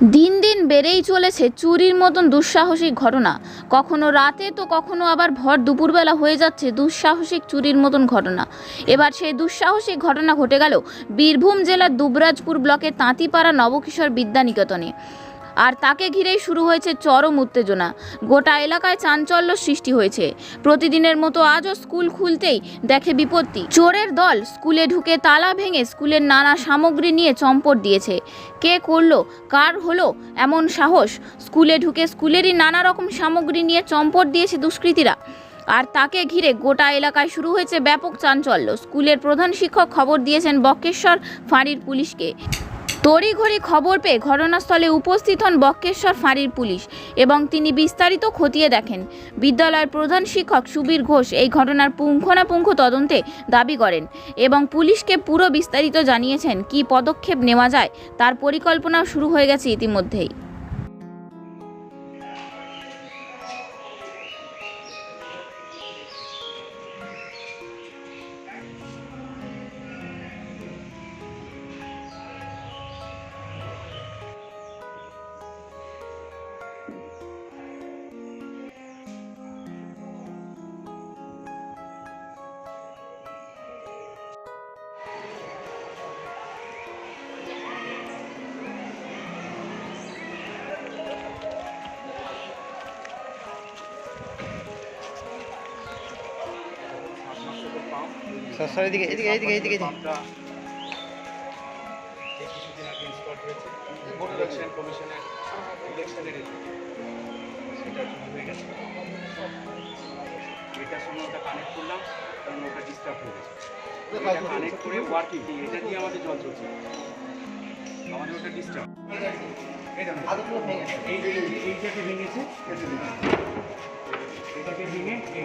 দিন দিন বেড়েই চলেছে চুরির মতন দুঃসাহসিক ঘটনা। কখনো রাতে তো কখনো আবার ভর দুপুরবেলা হয়ে যাচ্ছে দুঃসাহসিক চুরির মতন ঘটনা। এবার সেই দুঃসাহসিক ঘটনা ঘটে গেল বীরভূম জেলার দুবরাজপুর ব্লকের তাঁতিপাড়া নবকিশোর বিদ্যানিকেতনে। আর তাকে ঘিরেই শুরু হয়েছে চরম উত্তেজনা। গোটা এলাকায় চাঞ্চল্য সৃষ্টি হয়েছে। প্রতিদিনের মতো আজও স্কুল খুলতেই দেখে বিপত্তি। চোরের দল স্কুলে ঢুকে তালা ভেঙে স্কুলের নানা সামগ্রী নিয়ে চম্পট দিয়েছে। কে করল? কার হলো? এমন সাহস? স্কুলে ঢুকে স্কুলেরই নানা রকম সামগ্রী নিয়ে চম্পট দিয়েছে দুষ্কৃতীরা। আর তাকে ঘিরে গোটা এলাকায় শুরু হয়েছে ব্যাপক চাঞ্চল্য। স্কুলের প্রধান শিক্ষক খবর দিয়েছেন বক্কেশ্বর ফাঁড়ির পুলিশকে। তড়িঘড়ি খবর পেয়ে ঘটনাস্থলে উপস্থিত হন বক্কেশ্বর ফাঁড়ির পুলিশ এবং তিনি বিস্তারিত খতিয়ে দেখেন। বিদ্যালয়ের প্রধান শিক্ষক সুবীর ঘোষ এই ঘটনার পুঙ্খানাপুঙ্খ তদন্তে দাবি করেন এবং পুলিশকে পুরো বিস্তারিত জানিয়েছেন কি পদক্ষেপ নেওয়া যায় তার পরিকল্পনাও শুরু হয়ে গেছে ইতিমধ্যেই। স্যার এদিকে এদিকে এদিকে এদিকে কিছুদিন আগে ইনস্টল হয়েছে ইলেকশন কমিশনের ইলেকশনের সেটা হয়ে গেছে। এটা সময় ওটা কানেক্ট করলাম কারণ ওটা ডিস্টার্ব হয়ে গেছে। কানেক্ট করে ওয়ার্কিং এটা দিয়ে আমাদের জল চলছে। আমাদের ওটা ডিস্টার্ব এইটাকে ভেঙেছে এটাকে ভেঙে এই